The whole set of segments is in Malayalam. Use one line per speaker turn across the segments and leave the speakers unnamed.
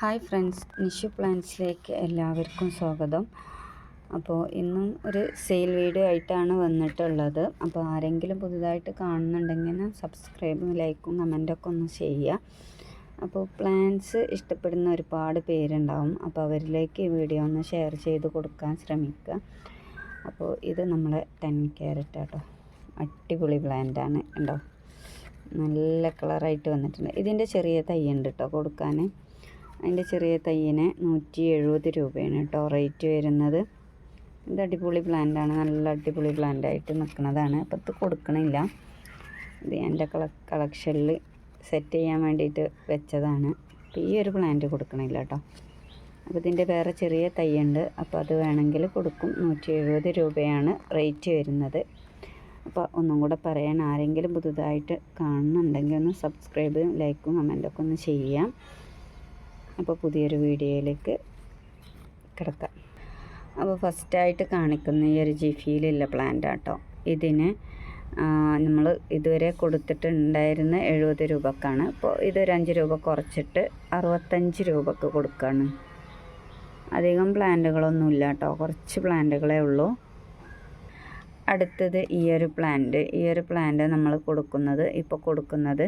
ഹായ് ഫ്രണ്ട്സ് നിഷു പ്ലാൻസിലേക്ക് എല്ലാവർക്കും സ്വാഗതം. അപ്പോൾ ഇന്നും ഒരു സെയിൽ വീഡിയോ ആയിട്ടാണ് വന്നിട്ടുള്ളത്. അപ്പോൾ ആരെങ്കിലും പുതുതായിട്ട് കാണുന്നുണ്ടെങ്കിൽ സബ്സ്ക്രൈബും ലൈക്കും കമന്റൊക്കെ ഒന്ന് ചെയ്യുക. അപ്പോൾ പ്ലാൻസ് ഇഷ്ടപ്പെടുന്ന ഒരുപാട് പേരുണ്ടാവും. അപ്പോൾ അവരിലേക്ക് ഈ വീഡിയോ ഒന്ന് ഷെയർ ചെയ്ത് കൊടുക്കാൻ ശ്രമിക്കുക. അപ്പോൾ ഇത് നമ്മളെ ടെൻ ക്യാരറ്റ് കേട്ടോ അടിപൊളി പ്ലാന്റാണ് ഉണ്ടോ നല്ല കളറായിട്ട് വന്നിട്ടുണ്ട്. ഇതിന്റെ ചെറിയ തൈ ഉണ്ട് കേട്ടോ കൊടുക്കാൻ. അതിന്റെ ചെറിയ തൈയിന് നൂറ്റി എഴുപത് രൂപയാണ് കേട്ടോ റേറ്റ് വരുന്നത്. ഇത് അടിപൊളി പ്ലാന്റാണ് നല്ല അടിപൊളി പ്ലാന്റായിട്ട് നിൽക്കുന്നതാണ്. അപ്പോൾ ഇത് കൊടുക്കണില്ല. ഇത് എന്റെ കള കളക്ഷനിൽ സെറ്റ് ചെയ്യാൻ വേണ്ടിയിട്ട് വെച്ചതാണ്. അപ്പോൾ ഈ ഒരു പ്ലാന്റ് കൊടുക്കണില്ല കേട്ടോ. അപ്പോൾ ഇതിന്റെ വേറെ ചെറിയ തൈയുണ്ട്. അപ്പോൾ അത് വേണമെങ്കിൽ കൊടുക്കും. നൂറ്റി എഴുപത് രൂപയാണ് റേറ്റ് വരുന്നത്. അപ്പോൾ ഒന്നും കൂടെ പറയാൻ ആരെങ്കിലും പുതുതായിട്ട് കാണുന്നുണ്ടെങ്കിൽ ഒന്ന് സബ്സ്ക്രൈബും ലൈക്കും കമന്റൊക്കെ ഒന്ന് ചെയ്യാം. അപ്പോൾ പുതിയൊരു വീഡിയോയിലേക്ക് കിടക്കാം. അപ്പോൾ ഫസ്റ്റായിട്ട് കാണിക്കുന്ന ഈ ഒരു ജിഫിയിലുള്ള പ്ലാന്റ് ആട്ടോ. ഇതിന് നമ്മൾ ഇതുവരെ കൊടുത്തിട്ടുണ്ടായിരുന്ന എഴുപത് രൂപക്കാണ്. ഇപ്പോൾ ഇതൊരു അഞ്ച് രൂപ കുറച്ചിട്ട് അറുപത്തഞ്ച് രൂപക്ക് കൊടുക്കുകയാണ് അധികം പ്ലാന്റുകളൊന്നുമില്ല കേട്ടോ. കുറച്ച് പ്ലാന്റുകളേ ഉള്ളൂ. അടുത്തത് ഈ ഒരു പ്ലാന്റ് ഈ ഒരു പ്ലാന്റ് നമ്മൾ കൊടുക്കുന്നത് ഇപ്പോൾ കൊടുക്കുന്നത്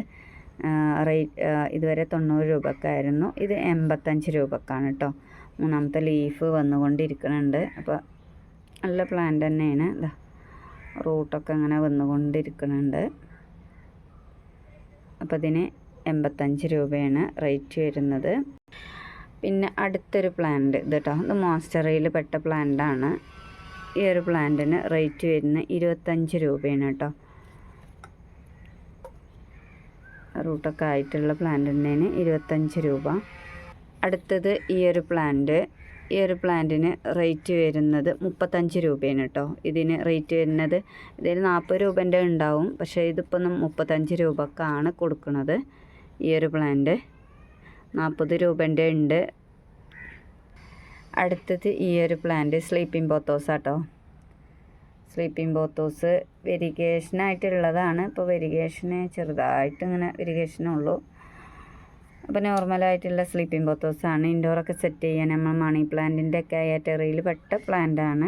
റേറ്റ് ഇതുവരെ തൊണ്ണൂറ് രൂപക്കായിരുന്നു. ഇത് എൺപത്തഞ്ച് രൂപക്കാണ് കേട്ടോ മൂന്നാമത്തെ ലീഫ് വന്നുകൊണ്ടിരിക്കുന്നുണ്ട് അപ്പോൾ നല്ല പ്ലാന്റ് തന്നെയാണ്. ഇതാ റൂട്ടൊക്കെ അങ്ങനെ വന്നുകൊണ്ടിരിക്കുന്നുണ്ട് അപ്പോൾ ഇതിന് എൺപത്തഞ്ച് രൂപയാണ് റേറ്റ് വരുന്നത്. പിന്നെ അടുത്തൊരു പ്ലാന്റ് ഇത് കേട്ടോ ഇത് മോസ്റ്ററയിൽ പെട്ട പ്ലാന്റാണ് ഈ ഒരു പ്ലാന്റിന് റേറ്റ് വരുന്നത് ഇരുപത്തഞ്ച് രൂപയാണ് കേട്ടോ റൂട്ടൊക്കെ ആയിട്ടുള്ള പ്ലാന്റിന് ഇരുപത്തഞ്ച് രൂപ. അടുത്തത് ഈ ഒരു പ്ലാന്റ് ഈ ഒരു പ്ലാന്റിന് റേറ്റ് വരുന്നത് മുപ്പത്തഞ്ച് രൂപയാണ് കേട്ടോ ഇതിന് റേറ്റ് വരുന്നത് ഇതിൽ നാൽപ്പത് രൂപേന്റെ ഉണ്ടാവും. പക്ഷേ ഇതിപ്പോൾ മുപ്പത്തഞ്ച് രൂപക്കാണ് കൊടുക്കുന്നത് ഈ ഒരു പ്ലാന്റ് നാൽപ്പത് രൂപേന്റെ ഉണ്ട്. അടുത്തത് ഈ ഒരു പ്ലാന്റ് സ്ലീപ്പിംഗ് ബോത്തോസ് ആട്ടോ സ്ലീപ്പിംഗ് ബോത്തോസ് വെരിഗേഷനായിട്ടുള്ളതാണ് ഇപ്പോൾ വെരിഗേഷന് ചെറുതായിട്ട് ഇങ്ങനെ വെരിഗേഷനുള്ളൂ അപ്പോൾ നോർമലായിട്ടുള്ള സ്ലീപ്പിംഗ് ബോത്തോസാണ് ഇൻഡോറൊക്കെ സെറ്റ് ചെയ്യാൻ നമ്മൾ മണി പ്ലാന്റിന്റെ ഒക്കെ കാറ്റഗറിയിൽ പെട്ട പ്ലാന്റാണ്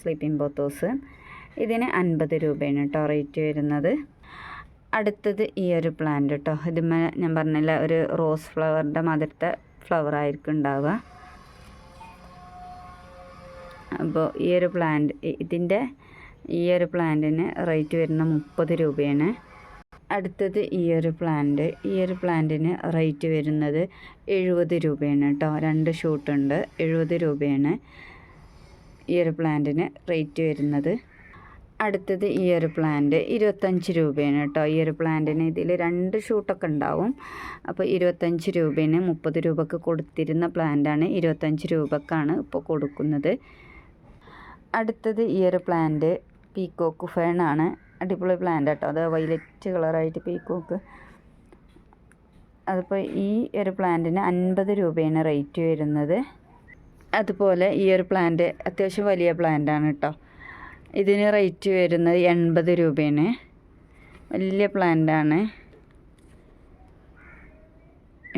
സ്ലീപ്പിംഗ് ബോത്തോസ് ഇതിന് അൻപത് രൂപയാണ് കേട്ടോ റേറ്റ് വരുന്നത്. അടുത്തത് ഈ ഒരു പ്ലാന്റ് കേട്ടോ ഇത് ഞാൻ പറഞ്ഞില്ല ഒരു റോസ് ഫ്ലവറിന്റെ മാതിരത്തെ ഫ്ലവർ ആയിരിക്കും ഉണ്ടാവുക. അപ്പോൾ ഈ ഒരു പ്ലാന്റ് ഇതിന്റെ ഈ ഒരു പ്ലാന്റിന് റേറ്റ് വരുന്ന മുപ്പത് രൂപയാണ്. അടുത്തത് ഈ ഒരു പ്ലാന്റ്. ഈ ഒരു പ്ലാന്റിന് റേറ്റ് വരുന്നത് എഴുപത് രൂപയാണ് കേട്ടോ. രണ്ട് ഷൂട്ടുണ്ട് എഴുപത് രൂപയാണ് ഈ ഒരു പ്ലാന്റിന് റേറ്റ് വരുന്നത്. അടുത്തത് ഈ ഒരു പ്ലാന്റ് ഇരുപത്തഞ്ച് രൂപയാണ് കേട്ടോ. ഈ ഒരു പ്ലാന്റിന് ഇതിൽ രണ്ട് ഷൂട്ടൊക്കെ ഉണ്ടാവും. അപ്പോൾ ഇരുപത്തഞ്ച് രൂപേന് മുപ്പത് രൂപക്ക് കൊടുത്തിരുന്ന പ്ലാന്റാണ് ഇരുപത്തഞ്ച് രൂപക്കാണ് ഇപ്പോൾ കൊടുക്കുന്നത്. അടുത്തത് ഈ ഒരു പ്ലാന്റ് പീക്കോക്ക് ഫേണാണ്. അടിപൊളി പ്ലാന്റ് കേട്ടോ അത് വൈലറ്റ് കളറായിട്ട് പീക്കോക്ക്. അതിപ്പോൾ ഈ ഒരു പ്ലാന്റിന് അൻപത് രൂപയാണ് റേറ്റ് വരുന്നത്. അതുപോലെ ഈ ഒരു പ്ലാന്റ് അത്യാവശ്യം വലിയ പ്ലാന്റാണ് കേട്ടോ ഇതിന് റേറ്റ് വരുന്നത് എൺപത് രൂപയാണ്. വലിയ പ്ലാന്റാണ്.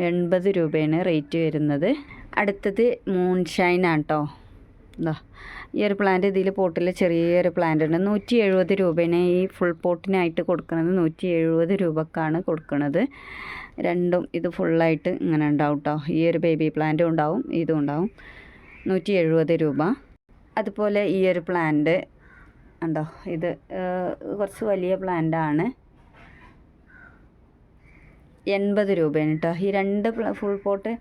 എൺപത് രൂപയാണ് റേറ്റ് വരുന്നത്. അടുത്തത് മൂൺഷൈൻ കേട്ടോ എന്താ ഈ ഒരു പ്ലാന്റ് ഇതിൽ പോട്ടിൽ ചെറിയൊരു പ്ലാന്റ് ഉണ്ട്. നൂറ്റി എഴുപത് രൂപേനെ ഈ ഫുൾ പോട്ടിനായിട്ട് കൊടുക്കുന്നത്. നൂറ്റി എഴുപത് രൂപക്കാണ് കൊടുക്കുന്നത്. രണ്ടും ഇത് ഫുള്ളായിട്ട് ഇങ്ങനെ ഉണ്ടാവും കേട്ടോ ഈ ഒരു ബേബി പ്ലാന്റും ഉണ്ടാവും ഇതും ഉണ്ടാവും. നൂറ്റി എഴുപത് രൂപ. അതുപോലെ ഈ ഒരു പ്ലാന്റ് ഉണ്ടോ ഇത് കുറച്ച് വലിയ പ്ലാന്റാണ് എൺപത് രൂപയാണ് കേട്ടോ ഈ രണ്ട് ഫുൾ പോട്ട്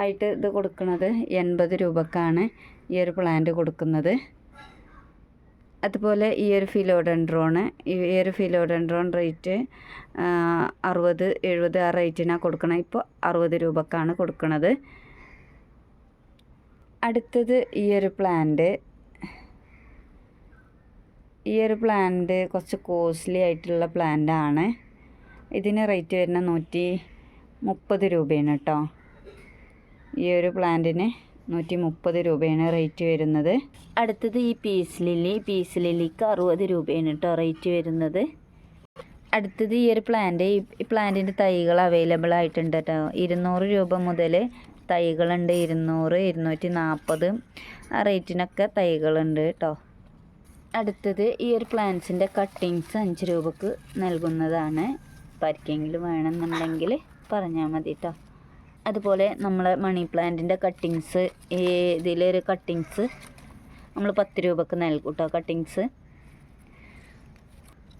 ആയിട്ട് ഇത് കൊടുക്കുന്നത് എൺപത് രൂപക്കാണ്. ഈ ഒരു പ്ലാന്റ് കൊടുക്കുന്നത്. അതുപോലെ ഈ ഒരു ഫിലോഡൻഡ്രോണ് ഈ ഒരു ഫിലോഡൻഡ്രോൺ റേറ്റ് അറുപത് എഴുപത് ആ റേറ്റിനാണ് കൊടുക്കണം. ഇപ്പോൾ അറുപത് രൂപക്കാണ് കൊടുക്കുന്നത് അടുത്തത് ഈ ഒരു പ്ലാന്റ് ഈ ഒരു പ്ലാന്റ് കുറച്ച് കോസ്റ്റ്ലി ആയിട്ടുള്ള പ്ലാന്റ് ആണ്. ഇതിന് റേറ്റ് വരുന്ന നൂറ്റി മുപ്പത് രൂപയാണ് കേട്ടോ. ഈ ഒരു പ്ലാന്റിന് നൂറ്റി മുപ്പത് രൂപയാണ് റേറ്റ് വരുന്നത്. അടുത്തത് ഈ പീസ് ലില്ലി. പീസ് ലില്ലിക്ക് അറുപത് രൂപയാണ് കേട്ടോ റേറ്റ് വരുന്നത്. അടുത്തത് ഈ ഒരു പ്ലാന്റ് ഈ പ്ലാന്റിന്റെ തൈകൾ അവൈലബിൾ ആയിട്ടുണ്ട് കേട്ടോ ഇരുന്നൂറ് രൂപ മുതൽ തൈകളുണ്ട് ഇരുന്നൂറ് ഇരുന്നൂറ്റി നാൽപ്പത് ആ റേറ്റിനൊക്കെ തൈകളുണ്ട് കേട്ടോ അടുത്തത് ഈ ഒരു പ്ലാന്റ്സിന്റെ കട്ടിങ്സ് അഞ്ച് രൂപക്ക് നൽകുന്നതാണ്. പരിക്കെങ്കിലും വേണമെന്നുണ്ടെങ്കിൽ പറഞ്ഞാൽ മതി കേട്ടോ അതുപോലെ നമ്മൾ മണി പ്ലാന്റിന്റെ കട്ടിങ്സ് ഇതിലൊരു കട്ടിങ്സ് നമ്മൾ പത്ത് രൂപക്ക് നൽകും കേട്ടോ കട്ടിങ്സ്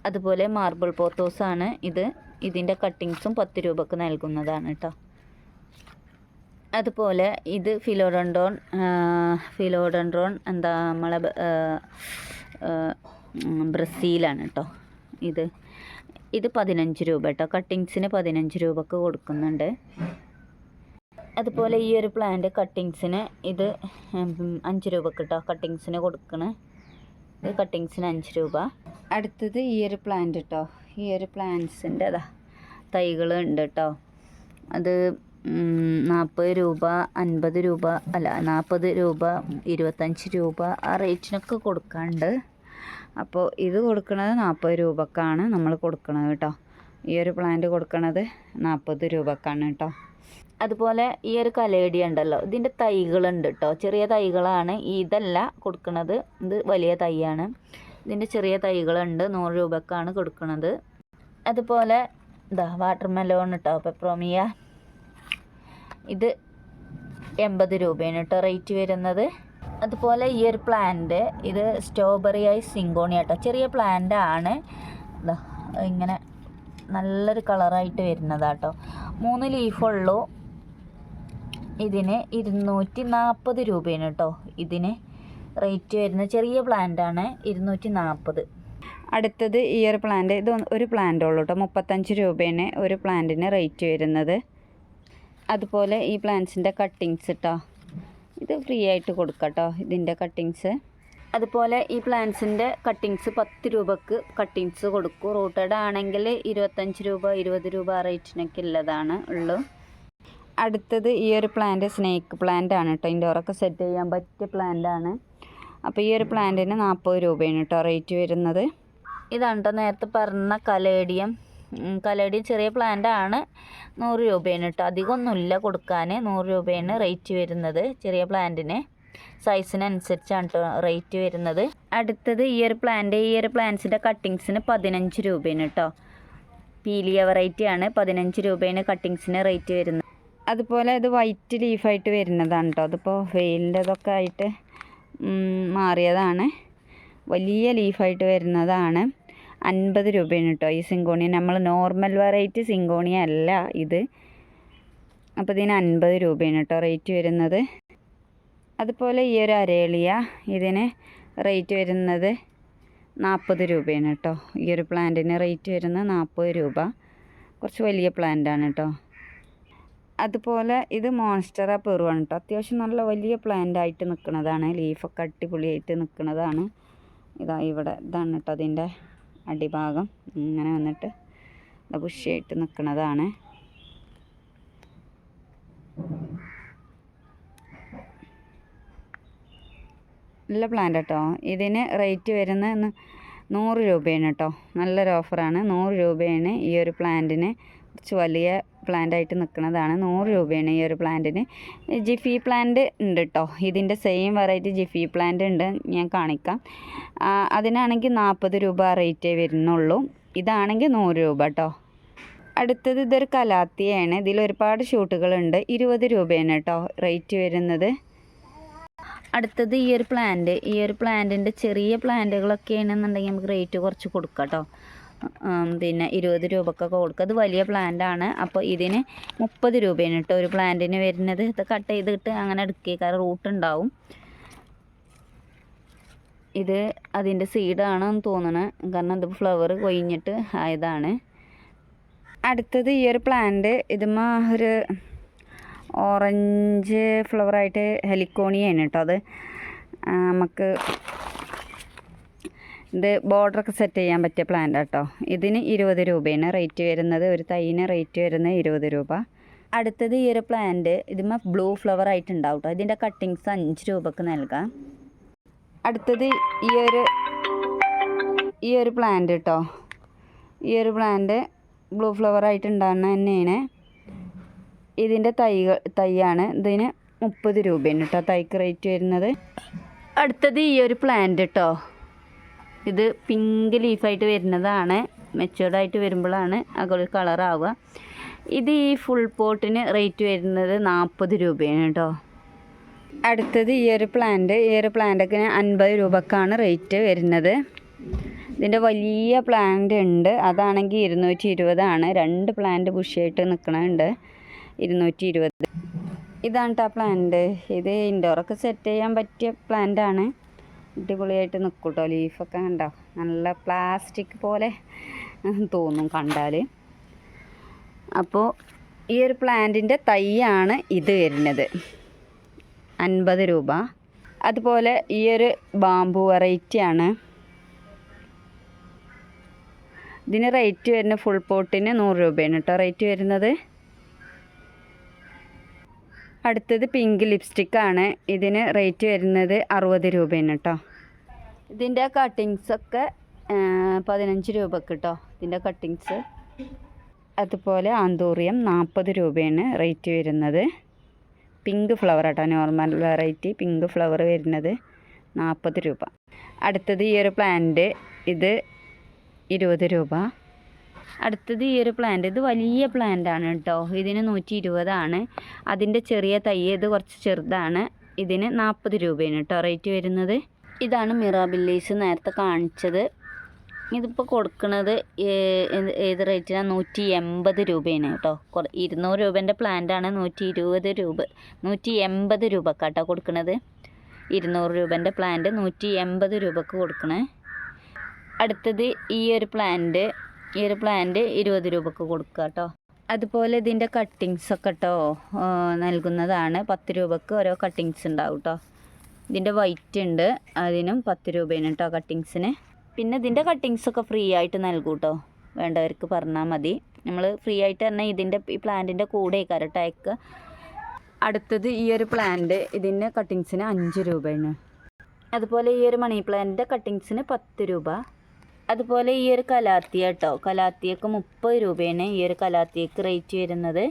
അതുപോലെ മാർബിൾ പോത്തോസാണ് ഇത്. ഇതിന്റെ കട്ടിങ്സും പത്ത് രൂപക്ക് നൽകുന്നതാണ് കേട്ടോ അതുപോലെ ഇത് ഫിലോഡൻഡ്രോൺ ഫിലോഡൻഡ്രോൺ എന്താ നമ്മളെ ബ്രസീലാണ് കേട്ടോ ഇത്. ഇത് പതിനഞ്ച് രൂപ കേട്ടോ കട്ടിങ്സിന് പതിനഞ്ച് രൂപക്ക് കൊടുക്കുന്നുണ്ട്. അതുപോലെ ഈ ഒരു പ്ലാന്റ് കട്ടിങ്സിന് ഇത് അഞ്ച് രൂപ കിട്ടോ കട്ടിങ്സിന് കൊടുക്കണ. ഇത് കട്ടിങ്സിന് അഞ്ച് രൂപ. അടുത്തത് ഈ ഒരു പ്ലാന്റ് കേട്ടോ ഈ ഒരു പ്ലാന്റ്സിന്റെ അതാ തൈകൾ ഉണ്ട് കേട്ടോ അത് നാൽപ്പത് രൂപ അൻപത് രൂപ അല്ല നാൽപ്പത് രൂപ ഇരുപത്തഞ്ച് രൂപ ആ റേറ്റിനൊക്കെ കൊടുക്കാണ്ട്. അപ്പോൾ ഇത് കൊടുക്കുന്നത് നാൽപ്പത് രൂപക്കാണ് നമ്മൾ കൊടുക്കുന്നത് കേട്ടോ ഈ ഒരു പ്ലാന്റ് കൊടുക്കുന്നത് നാൽപ്പത് രൂപക്കാണ് കേട്ടോ അതുപോലെ ഈ ഒരു കലേടി ഉണ്ടല്ലോ. ഇതിന്റെ തൈകളുണ്ട് കേട്ടോ ചെറിയ തൈകളാണ്. ഇതല്ല കൊടുക്കുന്നത് ഇത് വലിയ തൈയാണ്. ഇതിന്റെ ചെറിയ തൈകളുണ്ട്. നൂറ് രൂപക്കാണ് കൊടുക്കുന്നത് അതുപോലെ ഇതാ വാട്ടർ മെലോൺ കേട്ടോ പെപ്രോമിയ ഇത് എൺപത് രൂപയാണ് കേട്ടോ റേറ്റ് വരുന്നത്. അതുപോലെ ഈ ഒരു പ്ലാന്റ് ഇത് സ്ട്രോബെറി ആയി സിങ്കോണി കേട്ടോ ചെറിയ പ്ലാന്റ് ആണ്. ഇങ്ങനെ നല്ലൊരു കളറായിട്ട് വരുന്നതാട്ടോ മൂന്ന് ലീഫുള്ളൂ ഇതിന് ഇരുന്നൂറ്റി നാൽപ്പത് രൂപയാണ് കേട്ടോ. ഇതിന് റേറ്റ് വരുന്ന ചെറിയ പ്ലാന്റാണ് ഇരുന്നൂറ്റി നാൽപ്പത് അടുത്തത് ഈ ഒരു പ്ലാന്റ് ഇത് ഒരു പ്ലാന്റ് ഉള്ളൂ കേട്ടോ. മുപ്പത്തഞ്ച് രൂപയാണ് ഒരു പ്ലാന്റിന് റേറ്റ് വരുന്നത്. അതുപോലെ ഈ പ്ലാന്റ്സിന്റെ കട്ടിങ്സ് കേട്ടോ ഇത് ഫ്രീ ആയിട്ട് കൊടുക്കാം കേട്ടോ ഇതിന്റെ കട്ടിങ്സ് അതുപോലെ ഈ പ്ലാന്റ്സിന്റെ കട്ടിങ്സ് പത്ത് രൂപക്ക് കട്ടിങ്സ് കൊടുക്കും. റൂട്ടഡ് ആണെങ്കിൽ ഇരുപത്തഞ്ച് രൂപ ഇരുപത് രൂപ റേറ്റിനൊക്കെ ഉള്ളതാണ് ഉള്ളൂ. അടുത്തത് ഈ ഒരു പ്ലാന്റ് സ്നേക്ക് പ്ലാന്റ് ആണ് കേട്ടോ ഇൻഡോറൊക്കെ സെറ്റ് ചെയ്യാൻ പറ്റിയ പ്ലാന്റ് ആണ്. അപ്പോൾ ഈ ഒരു പ്ലാന്റിന് നാൽപ്പത് രൂപയാണ് കേട്ടോ റേറ്റ് വരുന്നത്. ഇതാണ് കേട്ടോ നേരത്തെ പറഞ്ഞ കലേഡിയം. കലേഡിയം ചെറിയ പ്ലാന്റ് ആണ്. നൂറ് രൂപയാണ് കേട്ടോ അധികമൊന്നുമില്ല കൊടുക്കാൻ നൂറ് രൂപയാണ് റേറ്റ് വരുന്നത് ചെറിയ പ്ലാന്റിന് സൈസിനനുസരിച്ചാണ് കേട്ടോ റേറ്റ് വരുന്നത്. അടുത്തത് ഈ ഒരു പ്ലാന്റ് ഈ ഒരു പ്ലാന്റ്സിന്റെ കട്ടിങ്സിന് പതിനഞ്ച് രൂപയാണ് കേട്ടോ പീലിയ വെറൈറ്റി ആണ്. പതിനഞ്ച് രൂപയാണ് കട്ടിങ്സിന് റേറ്റ് വരുന്നത്. അതുപോലെ ഇത് വൈറ്റ് ലീഫായിട്ട് വരുന്നതാണ് കേട്ടോ അതിപ്പോൾ വെയിലിന്റെതൊക്കെ ആയിട്ട് മാറിയതാണ്. വലിയ ലീഫായിട്ട് വരുന്നതാണ്. അൻപത് രൂപയാണ് കേട്ടോ ഈ സിങ്കോണിയ. നമ്മൾ നോർമൽ വെറൈറ്റി സിങ്കോണിയ അല്ല ഇത്. അപ്പോൾ ഇതിന് അൻപത് രൂപയാണ് കേട്ടോ റേറ്റ് വരുന്നത്. അതുപോലെ ഈ ഒരു അരേളിയ ഇതിന് റേറ്റ് വരുന്നത് നാൽപ്പത് രൂപയാണ് കേട്ടോ ഈ ഒരു പ്ലാന്റിന് റേറ്റ് വരുന്നത് നാൽപ്പത് രൂപ. കുറച്ച് വലിയ പ്ലാന്റാണ് കേട്ടോ അതുപോലെ ഇത് മോൺസ്റ്ററ പെറുവാണ് കേട്ടോ അത്യാവശ്യം നല്ല വലിയ പ്ലാന്റ് ആയിട്ട് നിൽക്കുന്നതാണ് ലീഫൊക്കെ അടിപൊളിയായിട്ട് നിൽക്കുന്നതാണ് ഇതാ ഇവിടെ ഇതാണ് കേട്ടോ അതിന്റെ അടിഭാഗം. ഇങ്ങനെ വന്നിട്ട് പുഷിയായിട്ട് നിൽക്കുന്നതാണ് നല്ല പ്ലാന്റ് കേട്ടോ ഇതിന് റേറ്റ് വരുന്ന നൂറ് രൂപയാണ് കേട്ടോ നല്ലൊരു ഓഫറാണ് നൂറ് രൂപയാണ് ഈ ഒരു പ്ലാന്റിന് കുറച്ച് വലിയ പ്ലാന്റ് ആയിട്ട് നിൽക്കുന്നതാണ് നൂറ് രൂപയാണ് ഈ ഒരു പ്ലാന്റിന്. ജിഫി പ്ലാന്റ് ഉണ്ട് കേട്ടോ ഇതിന്റെ സെയിം വെറൈറ്റി ജിഫി പ്ലാന്റ് ഉണ്ട്. ഞാൻ കാണിക്കാം. അതിനാണെങ്കിൽ നാൽപ്പത് രൂപ റേറ്റേ വരുന്നുള്ളൂ. ഇതാണെങ്കിൽ നൂറ് രൂപ കേട്ടോ അടുത്തത് ഇതൊരു കലാത്തിയാണ്. ഇതിൽ ഒരുപാട് ഷൂട്ടുകളുണ്ട്. ഇരുപത് രൂപയാണ് കേട്ടോ റേറ്റ് വരുന്നത്. അടുത്തത് ഈ ഒരു പ്ലാന്റ് ഈ ഒരു പ്ലാന്റിന്റെ ചെറിയ പ്ലാന്റുകളൊക്കെ ആണെന്നുണ്ടെങ്കിൽ നമുക്ക് റേറ്റ് കുറച്ച് കൊടുക്കാം കേട്ടോ പിന്നെ ഇരുപത് രൂപക്കൊക്കെ കൊടുക്കുക അത് വലിയ പ്ലാന്റാണ് അപ്പോൾ ഇതിന് മുപ്പത് രൂപയാണ് കേട്ടോ ഒരു പ്ലാന്റിന് വരുന്നത്. ഇത് കട്ട് ചെയ്തിട്ട് അങ്ങനെ എടുക്കുക കാരണം റൂട്ട് ഉണ്ടാവും. ഇത് അതിന്റെ സീഡാണെന്ന് തോന്നണ. കാരണം ഇത് ഫ്ലവർ കൊയിഞ്ഞിട്ട് ആയതാണ്. അടുത്തത് ഈ ഒരു പ്ലാന്റ് ഇതുമ്മ ഒരു ഓറഞ്ച് ഫ്ലവറായിട്ട് ഹെലിക്കോണിയാണ് കേട്ടോ അത്. നമുക്ക് ഇത് ബോർഡറൊക്കെ സെറ്റ് ചെയ്യാൻ പറ്റിയ പ്ലാന്റ് കേട്ടോ ഇതിന് ഇരുപത് രൂപയാണ്. റേറ്റ് വരുന്നത് ഒരു തൈന് റേറ്റ് വരുന്നത് ഇരുപത് രൂപ. അടുത്തത് ഈ ഒരു പ്ലാന്റ് ഇതിമ്മ ബ്ലൂ ഫ്ലവർ ആയിട്ടുണ്ടാവും കേട്ടോ ഇതിന്റെ കട്ടിങ്സ് അഞ്ച് രൂപക്ക് നൽകാം. അടുത്തത് ഈ ഒരു ഈ ഒരു പ്ലാന്റ് കേട്ടോ ഈ ഒരു പ്ലാന്റ് ബ്ലൂ ഫ്ലവർ ആയിട്ട് ഉണ്ടാകുന്ന തന്നെയാണ്. ഇതിന്റെ തൈകൾ തൈയാണ്. ഇതിന് മുപ്പത് രൂപയാണ് കേട്ടോ തൈക്ക് റേറ്റ് വരുന്നത്. അടുത്തത് ഈ ഒരു പ്ലാന്റ് കേട്ടോ ഇത് പിങ്ക് ലീഫായിട്ട് വരുന്നതാണ്. മെച്ചുവേർഡായിട്ട് വരുമ്പോഴാണ് അതൊരു കളറാവുക ഇത് ഈ ഫുൾ പോട്ടിന് റേറ്റ് വരുന്നത് നാൽപ്പത് രൂപയാണ് കേട്ടോ. അടുത്തത് ഈ ഒരു പ്ലാന്റ് ഈ ഒരു പ്ലാന്റൊക്കെ അൻപത് രൂപക്കാണ് റേറ്റ് വരുന്നത്. ഇതിന്റെ വലിയ പ്ലാന്റ് ഉണ്ട്. അതാണെങ്കിൽ ഇരുന്നൂറ്റി ഇരുപതാണ് രണ്ട് പ്ലാന്റ് ബുഷിയായിട്ട് നിൽക്കണുണ്ട്. ഇരുന്നൂറ്റി ഇരുപത് ഇതാണ് കേട്ടോ പ്ലാന്റ് ഇത് ഇൻഡോറൊക്കെ സെറ്റ് ചെയ്യാൻ പറ്റിയ പ്ലാന്റാണ് അടിപൊളിയായിട്ട് നിൽക്കും കേട്ടോ ലീഫൊക്കെ കണ്ടോ? നല്ല പ്ലാസ്റ്റിക് പോലെ തോന്നും കണ്ടാൽ അപ്പോൾ ഈ ഒരു പ്ലാന്റിന്റെ തൈയാണ് ഇത് വരുന്നത്. അൻപത് രൂപ. അതുപോലെ ഈ ഒരു ബാമ്പു വെറൈറ്റിയാണ് ഇതിന് റേറ്റ് വരുന്ന ഫുൾ പോട്ടിന് നൂറ് രൂപയാണ് കേട്ടോ. റേറ്റ് വരുന്നത് അടുത്തത് പിങ്ക് ലിപ്സ്റ്റിക് ആണ്. ഇതിന് റേറ്റ് വരുന്നത് അറുപത് രൂപയാണ് കേട്ടോ. ഇതിന്റെ കട്ടിങ്സൊക്കെ പതിനഞ്ച് രൂപക്ക് കേട്ടോ ഇതിന്റെ കട്ടിങ്സ് അതുപോലെ ആന്തൂറിയം നാൽപ്പത് രൂപയാണ് റേറ്റ് വരുന്നത്. പിങ്ക് ഫ്ലവർ കേട്ടോ നോർമൽ വെറൈറ്റി പിങ്ക് ഫ്ലവർ വരുന്നത് നാൽപ്പത് രൂപ. അടുത്തത് ഈ ഒരു പ്ലാന്റ് ഇത് ഇരുപത് രൂപ. അടുത്തത് ഈ ഒരു പ്ലാന്റ് ഇത് വലിയ പ്ലാന്റാണ് കേട്ടോ ഇതിന് നൂറ്റി ഇരുപതാണ് അതിന്റെ ചെറിയ തൈ ഇത് കുറച്ച് ചെറുതാണ്. ഇതിന് നാൽപ്പത് രൂപയാണ് കേട്ടോ റേറ്റ് വരുന്നത്. ഇതാണ് മിറാബില്ലീസ് നേരത്തെ കാണിച്ചത്. ഇതിപ്പോൾ കൊടുക്കുന്നത് ഏത് ഏത് റേറ്റിനാണ് നൂറ്റി എൺപത് രൂപയാണ് കേട്ടോ കുറ ഇരുന്നൂറ് രൂപേന്റെ പ്ലാന്റാണ് നൂറ്റി ഇരുപത് രൂപ നൂറ്റി എൺപത് രൂപക്കാട്ടോ കൊടുക്കുന്നത് ഇരുന്നൂറ് രൂപേന്റെ പ്ലാന്റ് നൂറ്റി എൺപത് രൂപക്ക് കൊടുക്കണേ. അടുത്തത് ഈ ഒരു പ്ലാന്റ് ഈ ഒരു പ്ലാന്റ് ഇരുപത് രൂപക്ക് കൊടുക്കുക കേട്ടോ അതുപോലെ ഇതിന്റെ കട്ടിങ്സ് ഒക്കെ കേട്ടോ നൽകുന്നതാണ്. പത്ത് രൂപക്ക് ഓരോ കട്ടിങ്സ് ഉണ്ടാവും കേട്ടോ ഇതിന്റെ വൈറ്റ് ഉണ്ട് അതിനും പത്ത് രൂപയാണ് കേട്ടോ കട്ടിങ്സിന് പിന്നെ ഇതിന്റെ കട്ടിങ്സ് ഒക്കെ ഫ്രീ ആയിട്ട് നൽകും കേട്ടോ വേണ്ടവർക്ക് പറഞ്ഞാൽ മതി. നമ്മൾ ഫ്രീ ആയിട്ട് തന്നെ ഇതിന്റെ ഈ പ്ലാന്റിന്റെ കൂടെ കരട്ടോ അയക്കുക അടുത്തത് ഈ ഒരു പ്ലാന്റ് ഇതിന്റെ കട്ടിങ്സിന് അഞ്ച് രൂപയാണ്. അതുപോലെ ഈ ഒരു മണി പ്ലാന്റിന്റെ കട്ടിങ്സിന് പത്ത് രൂപ. അതുപോലെ ഈ ഒരു കലാത്തിയ കേട്ടോ കലാത്തിയക്ക് മുപ്പത് രൂപയാണ് ഈ ഒരു കലാത്തിയക്ക് റേറ്റ് വരുന്നത്.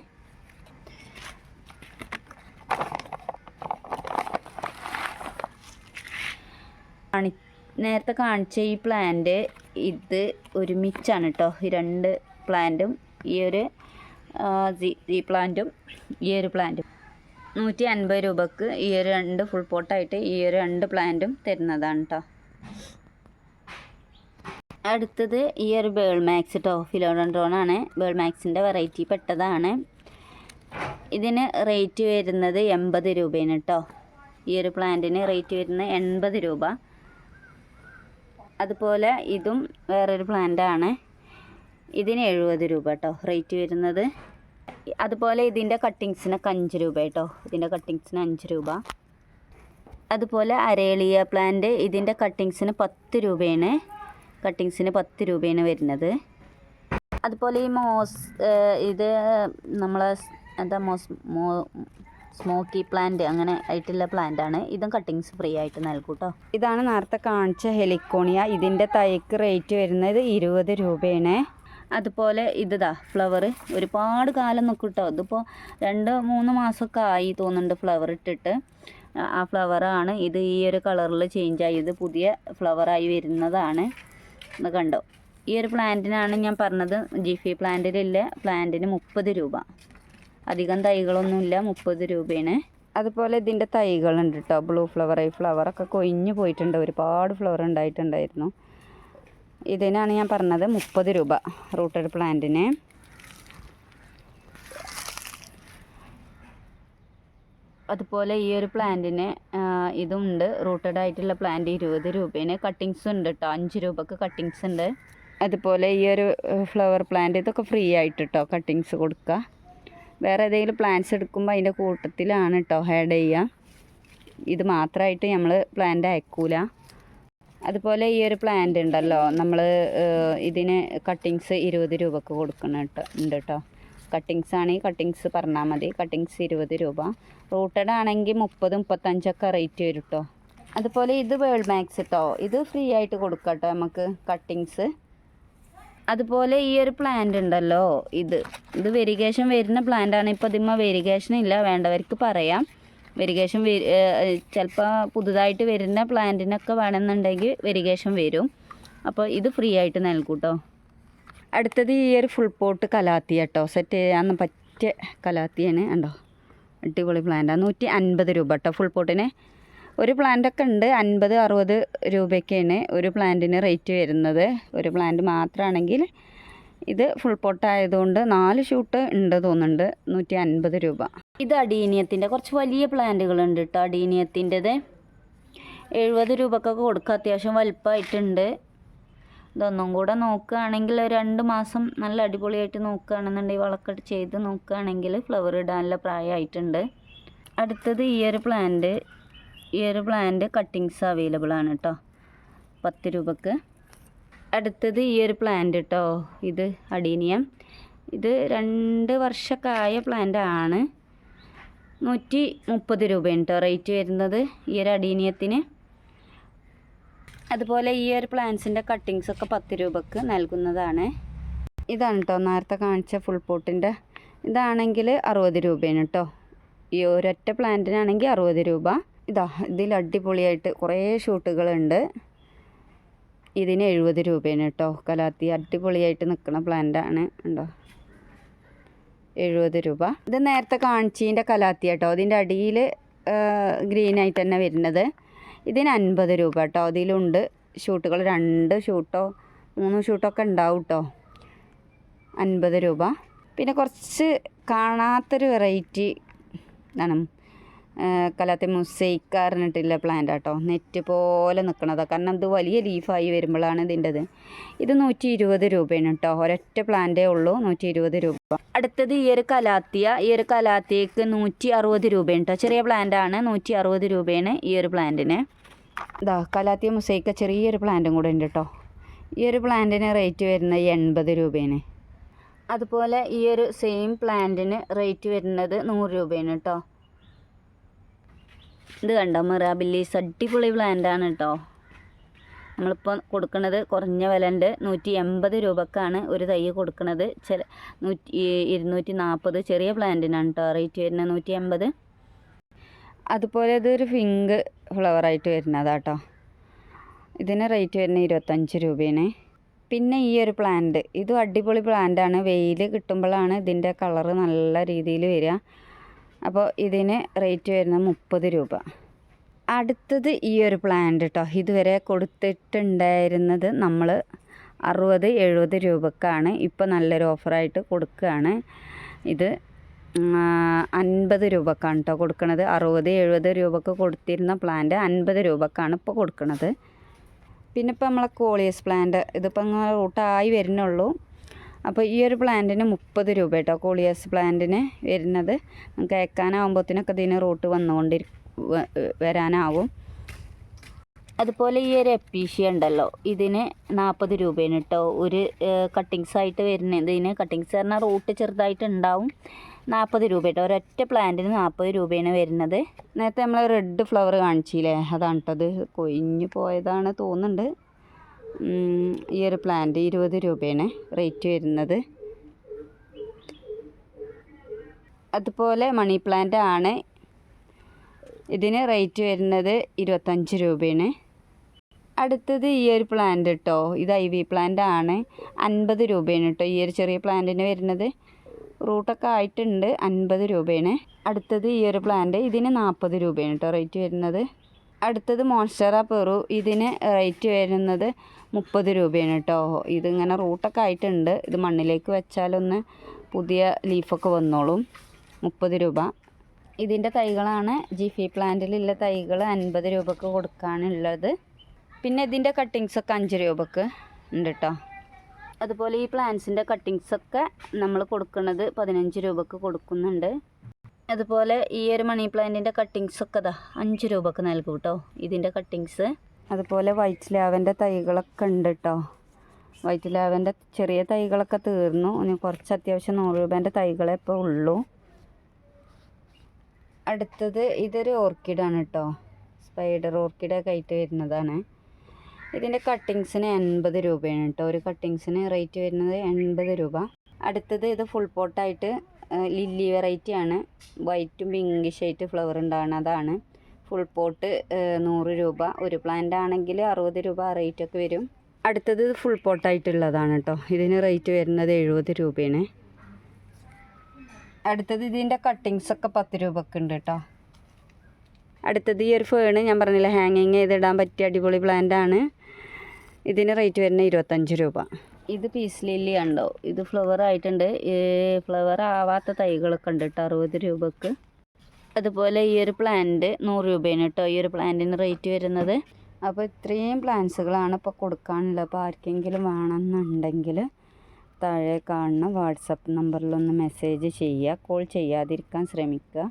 കാണി നേരത്തെ കാണിച്ച ഈ പ്ലാന്റ് ഇത് ഒരുമിച്ചാണ് കേട്ടോ ഈ രണ്ട് പ്ലാന്റും ഈ ഒരു ഈ പ്ലാന്റും ഈ ഒരു പ്ലാന്റും നൂറ്റി അൻപത് രൂപക്ക് ഈ ഒരു രണ്ട് ഫുൾ പോട്ടായിട്ട് ഈ ഒരു രണ്ട് പ്ലാന്റും തരുന്നതാണ് കേട്ടോ അടുത്തത് ഈ ഒരു ബേൾ മാക്സ് കേട്ടോ ഫിലോഡൻഡ്രോൺ ആണ്. ബേൾ മാക്സിന്റെ വെറൈറ്റി പെട്ടതാണ്. ഇതിന് റേറ്റ് വരുന്നത് എൺപത് രൂപയാണ് കേട്ടോ ഈ ഒരു പ്ലാന്റിന് റേറ്റ് വരുന്നത് എൺപത് രൂപ. അതുപോലെ ഇതും വേറൊരു പ്ലാന്റാണ് ഇതിന് എഴുപത് രൂപ കേട്ടോ റേറ്റ് വരുന്നത്. അതുപോലെ ഇതിന്റെ കട്ടിങ്സിനൊക്കെ അഞ്ച് രൂപ കേട്ടോ ഇതിന്റെ കട്ടിങ്സിന് അഞ്ച് രൂപ. അതുപോലെ അരേളിയ പ്ലാന്റ് ഇതിന്റെ കട്ടിങ്സിന് പത്ത് രൂപയാണ്. കട്ടിങ്സിന് പത്ത് രൂപയാണ് വരുന്നത്. അതുപോലെ ഈ മോസ് ഇത് നമ്മളെ എന്താ മോസ് മോ സ്മോക്കി പ്ലാന്റ് അങ്ങനെ ആയിട്ടുള്ള പ്ലാന്റ് ആണ്. ഇതും കട്ടിങ്സ് ഫ്രീ ആയിട്ട് നൽകും കേട്ടോ ഇതാണ് നേരത്തെ കാണിച്ച ഹെലിക്കോണിയ. ഇതിന്റെ തൈക്ക് റേറ്റ് വരുന്നത് ഇരുപത് രൂപയാണ്. അതുപോലെ ഇതാ ഫ്ലവർ ഒരുപാട് കാലം നിൽക്കും കേട്ടോ ഇതിപ്പോൾ രണ്ട് മൂന്ന് മാസമൊക്കെ ആയി തോന്നുന്നുണ്ട് ഫ്ലവർ ഇട്ടിട്ട്. ആ- ആ ഫ്ലവറാണ്. ഇത് ഈ ഒരു കളറിൽ ചേഞ്ച് ആയി. ഇത് പുതിയ ഫ്ലവറായി വരുന്നതാണ്. ഇത് കണ്ടോ. ഈ ഒരു പ്ലാന്റിനാണ് ഞാൻ പറഞ്ഞത് ജിഫി പ്ലാന്റിലില്ല പ്ലാന്റിന് മുപ്പത് രൂപ. അധികം തൈകളൊന്നുമില്ല മുപ്പത് രൂപയാണ്. അതുപോലെ ഇതിന്റെ തൈകളുണ്ട് കേട്ടോ ബ്ലൂ ഫ്ലവർ ഈ ഫ്ലവറൊക്കെ കൊഴിഞ്ഞു പോയിട്ടുണ്ട്. ഒരുപാട് ഫ്ലവർ ഉണ്ടായിട്ടുണ്ടായിരുന്നു. ഇതിനാണ് ഞാൻ പറഞ്ഞത് മുപ്പത് രൂപ റൂട്ടഡ് പ്ലാന്റിന്. അതുപോലെ ഈ ഒരു പ്ലാന്റിന് ഇതുണ്ട്. റൂട്ടഡ് ആയിട്ടുള്ള പ്ലാന്റ് ഇരുപത് രൂപേന്. കട്ടിങ്സ് ഉണ്ട് കേട്ടോ അഞ്ച് രൂപക്ക് കട്ടിങ്സ് ഉണ്ട്. അതുപോലെ ഈ ഒരു ഫ്ലവർ പ്ലാന്റ് ഇതൊക്കെ ഫ്രീ ആയിട്ട് കേട്ടോ കട്ടിങ്സ് കൊടുക്കുക വേറെ ഏതെങ്കിലും പ്ലാന്റ്സ് എടുക്കുമ്പോൾ അതിന്റെ കൂട്ടത്തിലാണ് കേട്ടോ ആഡ് ചെയ്യുക ഇത് മാത്രമായിട്ട് നമ്മൾ പ്ലാന്റ് അയക്കൂല. അതുപോലെ ഈ ഒരു പ്ലാന്റ് ഉണ്ടല്ലോ. നമ്മൾ ഇതിന് കട്ടിങ്സ് ഇരുപത് രൂപക്ക് കൊടുക്കണം കേട്ടോ ഉണ്ട് കേട്ടോ കട്ടിങ്സ് ആണെങ്കിൽ കട്ടിങ്സ് പറഞ്ഞാൽ മതി. കട്ടിങ്സ് ഇരുപത് രൂപ. റൂട്ടഡ് ആണെങ്കിൽ മുപ്പത് മുപ്പത്തഞ്ചൊക്കെ റേറ്റ് വരും കേട്ടോ അതുപോലെ ഇത് വേൾഡ് മാക്സ് കേട്ടോ ഇത് ഫ്രീ ആയിട്ട് കൊടുക്കാം കേട്ടോ നമുക്ക് കട്ടിങ്സ് അതുപോലെ ഈ ഒരു പ്ലാന്റ് ഉണ്ടല്ലോ. ഇത്. ഇത് വെരിഗേഷൻ വരുന്ന പ്ലാന്റ് ആണ്. ഇപ്പോൾ ഇതിമ്മ വെരിഗേഷൻ ഇല്ല. വേണ്ടവർക്ക് പറയാം. വെരിഗേഷൻ ചിലപ്പോൾ പുതുതായിട്ട് വരുന്ന പ്ലാന്റിനൊക്കെ വേണമെന്നുണ്ടെങ്കിൽ വെരിഗേഷൻ വരും. അപ്പോൾ ഇത് ഫ്രീ ആയിട്ട് നൽകൂട്ടോ. കേട്ടോ അടുത്തത് ഈ ഒരു ഫുൾ പോട്ട് കലാത്തി കേട്ടോ സെറ്റ് ചെയ്യാൻ പറ്റിയ കലാത്തിയാണ് ഉണ്ടോ അടിപൊളി പ്ലാന്റാണ് നൂറ്റി അൻപത് രൂപ കേട്ടോ ഫുൾ പോട്ടിന് ഒരു പ്ലാന്റൊക്കെ ഉണ്ട്. അൻപത് അറുപത് രൂപയ്ക്കാണ് ഒരു പ്ലാന്റിന് റേറ്റ് വരുന്നത്. ഒരു പ്ലാന്റ് മാത്രമാണെങ്കിൽ ഇത് ഫുൾ പോട്ടായതുകൊണ്ട് നാല് ഷൂട്ട് ഉണ്ട് തോന്നുന്നുണ്ട്. നൂറ്റി അൻപത് രൂപ. ഇത് അടീനിയത്തിന്റെ കുറച്ച് വലിയ പ്ലാന്റുകളുണ്ട് കേട്ടോ അടീനിയത്തിന്റെത്. എഴുപത് രൂപക്കൊക്കെ കൊടുക്കുക അത്യാവശ്യം വലുപ്പമായിട്ടുണ്ട് ഇതൊന്നും കൂടെ നോക്കുകയാണെങ്കിൽ രണ്ട് മാസം നല്ല അടിപൊളിയായിട്ട് നോക്കുകയാണെന്നുണ്ടെങ്കിൽ വളക്കെട്ട് ചെയ്ത് നോക്കുകയാണെങ്കിൽ ഫ്ലവർ ഇടാനുള്ള പ്രായമായിട്ടുണ്ട്. അടുത്തത് ഈ ഒരു പ്ലാന്റ് ഈ ഒരു പ്ലാന്റ് കട്ടിങ്സ് അവൈലബിൾ ആണ് കേട്ടോ പത്ത് രൂപക്ക്. അടുത്തത് ഈ ഒരു പ്ലാന്റ് കേട്ടോ ഇത് അടീനിയം. ഇത് രണ്ട് വർഷക്കായ പ്ലാന്റ് ആണ്. നൂറ്റി മുപ്പത് രൂപയാണ് കേട്ടോ റേറ്റ് വരുന്നത് ഈ ഒരു അടീനിയത്തിന്. അതുപോലെ ഈ ഒരു പ്ലാന്റ്സിന്റെ കട്ടിങ്സ് ഒക്കെ പത്ത് രൂപക്ക് നൽകുന്നതാണ്. ഇതാണ് കേട്ടോ നേരത്തെ കാണിച്ച ഫുൾ പോട്ടിന്റെ ഇതാണെങ്കിൽ അറുപത് രൂപയാണ് കേട്ടോ ഈ ഒരൊറ്റ പ്ലാന്റിനാണെങ്കിൽ അറുപത് രൂപ. ഇതാ ഇതിൽ അടിപൊളിയായിട്ട് കുറേ ഷൂട്ടുകളുണ്ട് ഇതിന് എഴുപത് രൂപയാണ് കേട്ടോ കലാത്തി അടിപൊളിയായിട്ട് നിൽക്കുന്ന പ്ലാന്റാണ് ഉണ്ടോ എഴുപത് രൂപ. ഇത് നേരത്തെ കാണിച്ചതിന്റെ കലാത്തി കേട്ടോ അതിന്റെ അടിയിൽ ഗ്രീനായിട്ട് തന്നെ വരുന്നത്. ഇതിന് അൻപത് രൂപ കേട്ടോ. അതിലുണ്ട് ഷൂട്ടുകൾ. രണ്ട് ഷൂട്ടോ മൂന്ന് ഷൂട്ടൊക്കെ ഉണ്ടാവും കേട്ടോ. അൻപത് രൂപ. പിന്നെ കുറച്ച് കാണാത്തൊരു വെറൈറ്റി എന്താണ് കലാത്തെ മുസൈക്ക അറിഞ്ഞിട്ടില്ല പ്ലാന്റ് കേട്ടോ നെറ്റ് പോലെ നിൽക്കണതാണ് കാരണം ഇത് വലിയ ലീഫായി വരുമ്പോഴാണ് ഇതിന്റെത്. ഇത് നൂറ്റി ഇരുപത് രൂപയാണ് കേട്ടോ ഒരൊറ്റ പ്ലാന്റേ ഉള്ളൂ. നൂറ്റി ഇരുപത് രൂപ. അടുത്തത് ഈ ഒരു കലാത്തിയ. ഈ ഒരു കലാത്തിയക്ക് നൂറ്റി അറുപത് രൂപയാണ് കേട്ടോ ചെറിയ പ്ലാന്റ് ആണ്. നൂറ്റി അറുപത് രൂപയാണ് ഈ ഒരു പ്ലാന്റിന് ഇതാ കലാത്തിയ മുസൈക്ക ചെറിയൊരു പ്ലാന്റും കൂടെ ഉണ്ട് കേട്ടോ ഈ ഒരു പ്ലാന്റിന് റേറ്റ് വരുന്നത് എൺപത് രൂപയാണ്. അതുപോലെ ഈ ഒരു സെയിം പ്ലാന്റിന് റേറ്റ് വരുന്നത് നൂറ് രൂപയാണ് കേട്ടോ ഇത് കണ്ടോ? മിറാബില്ലീസ് അടിപൊളി പ്ലാന്റാണ് കേട്ടോ നമ്മളിപ്പോൾ കൊടുക്കുന്നത് കുറഞ്ഞ വിലന്റെ നൂറ്റി എൺപത് രൂപക്കാണ് ഒരു തൈ കൊടുക്കുന്നത് ചില നൂറ്റി ഇരുന്നൂറ്റി നാൽപ്പത് ചെറിയ പ്ലാന്റിനാണ് കേട്ടോ റേറ്റ് വരുന്നത് നൂറ്റി എൺപത് അതുപോലെ ഇതൊരു പിങ്ക് ഫ്ലവറായിട്ട് വരുന്നതാട്ടോ ഇതിന് റേറ്റ് വരുന്നത് ഇരുപത്തഞ്ച് രൂപയാണ്. പിന്നെ ഈ ഒരു പ്ലാന്റ് ഇതും അടിപൊളി പ്ലാന്റാണ് വെയിൽ കിട്ടുമ്പോഴാണ് ഇതിന്റെ കളറ് നല്ല രീതിയിൽ വരിക. അപ്പോൾ ഇതിന് റേറ്റ് വരുന്നത് മുപ്പത് രൂപ. അടുത്തത് ഈ ഒരു പ്ലാന്റ് കേട്ടോ ഇതുവരെ കൊടുത്തിട്ടുണ്ടായിരുന്നത് നമ്മൾ അറുപത് എഴുപത് രൂപക്കാണ്. ഇപ്പോൾ നല്ലൊരു ഓഫറായിട്ട് കൊടുക്കുകയാണ്. ഇത് അൻപത് രൂപക്കാണ് കേട്ടോ കൊടുക്കുന്നത് അറുപത് എഴുപത് രൂപക്ക് കൊടുത്തിരുന്ന പ്ലാന്റ് അൻപത് രൂപക്കാണ് ഇപ്പോൾ കൊടുക്കുന്നത് പിന്നെ ഇപ്പോൾ നമ്മളെ കോളിയസ് പ്ലാന്റ് ഇതിപ്പോൾ ഇങ്ങനെ റൂട്ടായി വരുന്നുള്ളൂ. അപ്പോൾ ഈ ഒരു പ്ലാന്റിന് മുപ്പത് രൂപ കേട്ടോ കോളിയസ് പ്ലാന്റിന് വരുന്നത്. നമുക്ക് ഏക്കാനാവുമ്പോഴത്തേനൊക്കെ ഇതിന് റൂട്ട് വന്നുകൊണ്ടിരി വരാനാവും. അതുപോലെ ഈ ഒരു എപ്പീഷ്യ ഉണ്ടല്ലോ ഇതിന് നാൽപ്പത് രൂപയാണ് കേട്ടോ ഒരു കട്ടിങ്സ് ആയിട്ട് വരുന്നത്. ഇതിന് കട്ടിങ്സ് പറഞ്ഞാൽ റൂട്ട് ചെറുതായിട്ട് ഉണ്ടാവും. നാൽപ്പത് രൂപ കേട്ടോ ഒരൊറ്റ പ്ലാന്റിന് നാൽപ്പത് രൂപയാണ് വരുന്നത്. നേരത്തെ നമ്മൾ റെഡ് ഫ്ലവർ കാണിച്ചില്ലേ? അതാണ് കേട്ടത് കൊഴിഞ്ഞു പോയതാണ് തോന്നുന്നുണ്ട്. ഈ ഒരു പ്ലാന്റ് ഇരുപത് രൂപയാണ് റേറ്റ് വരുന്നത്. അതുപോലെ മണി പ്ലാന്റ് ആണ്. ഇതിന് റേറ്റ് വരുന്നത് ഇരുപത്തഞ്ച് രൂപയാണ്. അടുത്തത് ഈ ഒരു പ്ലാന്റ് കേട്ടോ ഇത് ഐ വി പ്ലാന്റ് ആണ്. അൻപത് രൂപയാണ് കേട്ടോ ഈ ഒരു ചെറിയ പ്ലാന്റിന് വരുന്നത്. റൂട്ടൊക്കെ ആയിട്ടുണ്ട് അൻപത് രൂപയാണ്. അടുത്തത് ഈ ഒരു പ്ലാന്റ് ഇതിന് നാൽപ്പത് രൂപയാണ് കേട്ടോ റേറ്റ് വരുന്നത്. അടുത്തത് മോൺസ്റ്ററ പെറു ഇതിന് റേറ്റ് വരുന്നത് മുപ്പത് രൂപയാണ് കേട്ടോ ഇതിങ്ങനെ റൂട്ടൊക്കെ ആയിട്ടുണ്ട്. ഇത് മണ്ണിലേക്ക് വെച്ചാലൊന്ന് പുതിയ ലീഫൊക്കെ വന്നോളും. മുപ്പത് രൂപ. ഇതിന്റെ തൈകളാണ് ജിഫി പ്ലാന്റിലുള്ള തൈകൾ അൻപത് രൂപക്ക് കൊടുക്കാനുള്ളത്. പിന്നെ ഇതിന്റെ കട്ടിങ്സൊക്കെ അഞ്ച് രൂപക്ക് ഉണ്ട് കേട്ടോ അതുപോലെ ഈ പ്ലാന്റ്സിന്റെ കട്ടിങ്സൊക്കെ നമ്മൾ കൊടുക്കുന്നത് പതിനഞ്ച് രൂപക്ക് കൊടുക്കുന്നുണ്ട്. അതുപോലെ ഈ ഒരു മണി പ്ലാന്റിന്റെ കട്ടിങ്സൊക്കെ ഇതാ അഞ്ച് രൂപക്ക് നൽകും കേട്ടോ ഇതിന്റെ കട്ടിങ്സ്. അതുപോലെ വൈറ്റ് ലാവന്റെ തൈകളൊക്കെ ഉണ്ട് കേട്ടോ വൈറ്റ് ലാവന്റെ ചെറിയ തൈകളൊക്കെ തീർന്നു. ഇനി കുറച്ച് അത്യാവശ്യം നൂറ് രൂപേന്റെ തൈകളെ ഇപ്പോൾ ഉള്ളൂ. അടുത്തത് ഇതൊരു ഓർക്കിഡാണ് കേട്ടോ സ്പൈഡർ ഓർക്കിഡൊക്കെ ആയിട്ട് വരുന്നതാണ്. ഇതിന്റെ കട്ടിങ്സിന് എൺപത് രൂപയാണ് കേട്ടോ ഒരു കട്ടിങ്സിന് റേറ്റ് വരുന്നത് എൺപത് രൂപ. അടുത്തത് ഇത് ഫുൾ പോട്ടായിട്ട് ലില്ലി വെറൈറ്റിയാണ് വൈറ്റും പിങ്കിഷ് ആയിട്ട് ഫ്ലവർ ഉണ്ടാകുന്ന അതാണ് ഫുൾ പോട്ട് നൂറ് രൂപ. ഒരു പ്ലാന്റ് ആണെങ്കിൽ അറുപത് രൂപ റേറ്റ് ഒക്കെ വരും. അടുത്തത് ഫുൾ പോട്ടായിട്ടുള്ളതാണ് കേട്ടോ ഇതിന് റേറ്റ് വരുന്നത് എഴുപത് രൂപയാണ്. അടുത്തത് ഇതിന്റെ കട്ടിങ്സ് ഒക്കെ പത്ത് രൂപക്ക് ഉണ്ട് കേട്ടോ അടുത്തത് ഈ ഒരു ഫേണ് ഞാൻ പറഞ്ഞില്ല ഹാങ്ങിങ് ചെയ്തിടാൻ പറ്റിയ അടിപൊളി പ്ലാന്റ് ആണ്. ഇതിന് റേറ്റ് വരുന്നത് ഇരുപത്തഞ്ച് രൂപ. ഇത് പീസ് ലില്ലി ഉണ്ടോ ഇത് ഫ്ലവർ ആയിട്ടുണ്ട്. ഫ്ലവർ ആവാത്ത തൈകളൊക്കെ ഉണ്ട് കേട്ടോ അറുപത് രൂപക്ക്. അതുപോലെ ഈ ഒരു പ്ലാന്റ് നൂറ് രൂപയാണ് കേട്ടോ ഈ ഒരു പ്ലാന്റിന് റേറ്റ് വരുന്നത്. അപ്പോൾ ഇത്രയും പ്ലാന്റ്സുകളാണ് ഇപ്പോൾ കൊടുക്കാനുള്ളത്. അപ്പോൾ ആർക്കെങ്കിലും വേണമെന്നുണ്ടെങ്കിൽ താഴെ കാണുന്ന വാട്സപ്പ് നമ്പറിലൊന്ന് മെസ്സേജ് ചെയ്യുക. കോൾ ചെയ്യാതിരിക്കാൻ ശ്രമിക്കുക.